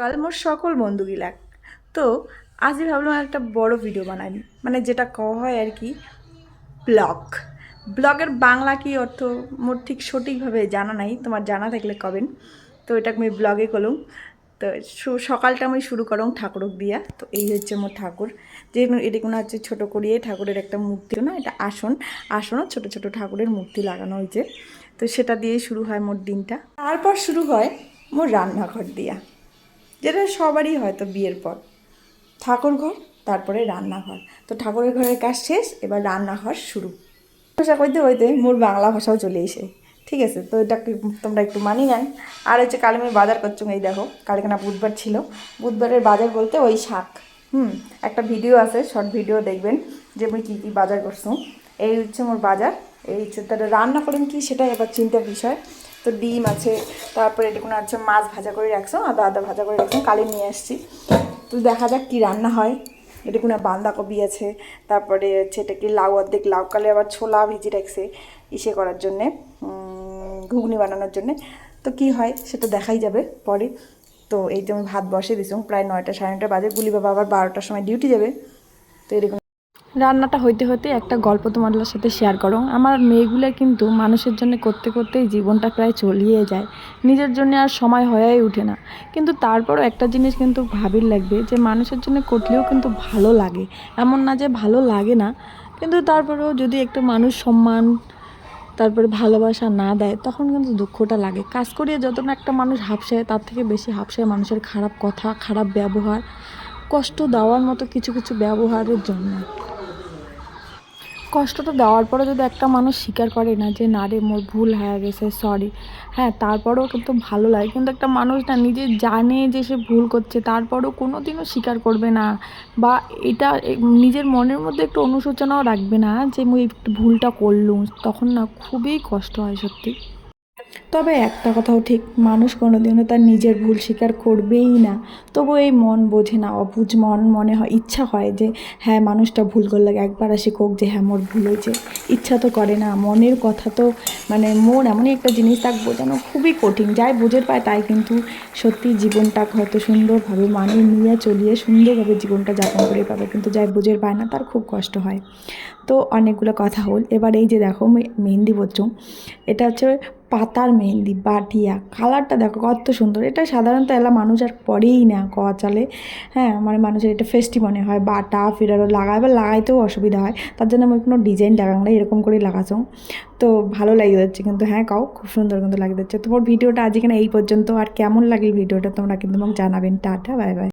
কাল মোর সকল বন্ধুগিলাক তো, আজই ভাবলাম একটা বড় ভিডিও বানাই মানে যেটা কওয়া হয় আর কি, ব্লগ। ব্লগের বাংলা কি অর্থ মোর ঠিক সঠিকভাবে জানা নাই, তোমার জানা থাকলে কবেন। তো এটা আমি ব্লগে করলাম। তো সকালটা আমি শুরু করলাম ঠাকুরক দিয়া তো এই হচ্ছে মোর ঠাকুর। যে এটা কোনো হচ্ছে ছোটো করিয়ে ঠাকুরের একটা মূর্তি না, এটা আসন। আসনও ছোট ছোট ঠাকুরের মূর্তি লাগানো হয়েছে। তো সেটা দিয়ে শুরু হয় মোর দিনটা। তারপর শুরু হয় মোর রান্নাঘর দিয়া। যেটা সবারই হয়তো বিয়ের পর। ঠাকুর ঘর তারপরে রান্নাঘর। তো ঠাকুরের ঘরের কাজ শেষ, এবার রান্নাঘর শুরু। ভাষা কইতে হইতে মোর বাংলা ভাষাও চলে এসে। ঠিক আছে, তো এটা তোমরা একটু মানি নেন। আর হচ্ছে কাল আমি বাজার করছ, এই দেখো কালকে না বুধবার ছিল। বুধবারের বাজার বলতে ওই শাক। হুম, একটা ভিডিও আছে, শর্ট ভিডিও দেখবেন, যে আমি কী কী বাজার করছ এই হচ্ছে মোর বাজার, এই হচ্ছে তাহলে রান্না করেন কি সেটাই এবার চিন্তার বিষয়। তো ডিম আছে, তারপরে এটা কোনো আছে মাছ ভাজা করে রাখছো আদা আদা ভাজা করে রাখছো কালি নিয়ে আসছি। তো দেখা যাক কী রান্না হয়। এটা কোনো বাঁধাকপি আছে, তারপরে হচ্ছে এটা কি লাউ অর্ধেক, লাউ কালে আবার ছোলা ভিজে রাখছে ইসে করার জন্যে ঘুগনি বানানোর জন্যে। তো কি হয় সেটা দেখাই যাবে পরে। তো এই যে আমি ভাত বসে দিছি, প্রায় নয়টা সাড়ে নয়টা বাজে, গুলি বাবা আবার বারোটার সময় ডিউটি যাবে। তো এরকম রান্নাটা হইতে হইতে একটা গল্প তোমাদের সাথে শেয়ার করো। আমার মেয়েগুলো কিন্তু মানুষের জন্য করতে করতেই জীবনটা প্রায় চলিয়ে যায়। নিজের জন্য আর সময় হয়েই ওঠে না। কিন্তু তারপরও একটা জিনিস কিন্তু ভাবির লাগবে যে, মানুষের জন্য করলেও কিন্তু ভালো লাগে। এমন না যে ভালো লাগে না, কিন্তু তারপরেও যদি একটা মানুষ সম্মান, তারপরে ভালোবাসা না দেয়, তখন কিন্তু দুঃখটা লাগে। কাজ করিয়ে যত না একটা মানুষ হাফসায়, তার থেকে বেশি হাফসায় মানুষের খারাপ কথা, খারাপ ব্যবহার, কষ্ট দেওয়ার মতো কিছু কিছু ব্যবহারের জন্য। কষ্টটা দেওয়ার পরে যদি একটা মানুষ স্বীকার করে না যে, না রে, মোর ভুল হয়ে গেছে সরি হ্যাঁ তারপরেও কিন্তু ভালো লাগে। কিন্তু একটা মানুষ না নিজে জানে যে সে ভুল করছে, তারপরেও কোনো দিনও স্বীকার করবে না বা এটা নিজের মনের মধ্যে একটু অনুশোচনাও রাখবে না যে, মুই ভুলটা করলুম। তখন না খুবই কষ্ট হয় সত্যি। তবে একটা কথাও ঠিক, মানুষ কোনোদিনও তার নিজের ভুল স্বীকার করবেই না। তবু এই মন বোঝে না, অবুঝ মন মনে হয়, ইচ্ছা হয় যে হ্যাঁ মানুষটা ভুল করলে একবার আসি কোক যে হ্যাঁ মোর ভুল হয়েছে। ইচ্ছা তো করে না, মনের কথা তো মানে মন এমনই একটা জিনিস তাকে বোঝানো খুবই কঠিন। যাই বুঝে পায় তাই কিন্তু সত্যি জীবনটা হয়তো সুন্দরভাবে মানিয়ে নিয়ে চলিয়ে সুন্দরভাবে জীবনটা যাপন করে পাবে। কিন্তু যাই বুঝে পায় না, তার খুব কষ্ট হয়। তো অনেকগুলো কথা হল। এবার এই যে দেখো মেহেন্দি বলছো এটা হচ্ছে পাতার মেহেন্দি, বাটিয়া কালারটা দেখো কত সুন্দর। এটা সাধারণত এলা মানুষ আর পরেই না কোয়া চালে। হ্যাঁ মানে মানুষের এটা ফেস্টি মনে হয়, বাটা ফিরারও লাগায় বা লাগাইতেও অসুবিধা হয়। তার জন্য আমি কোনো ডিজাইন লাগাং না, এরকম করেই লাগাছো তো ভালো লাগে যাচ্ছে কিন্তু হ্যাঁ কাউ খুব সুন্দর কিন্তু লাগে যাচ্ছে। তোমার ভিডিওটা আজ এখানে এই পর্যন্ত। আর কেমন লাগে ভিডিওটা তোমরা কিন্তু আমাকে জানাবেন। Tata bye bye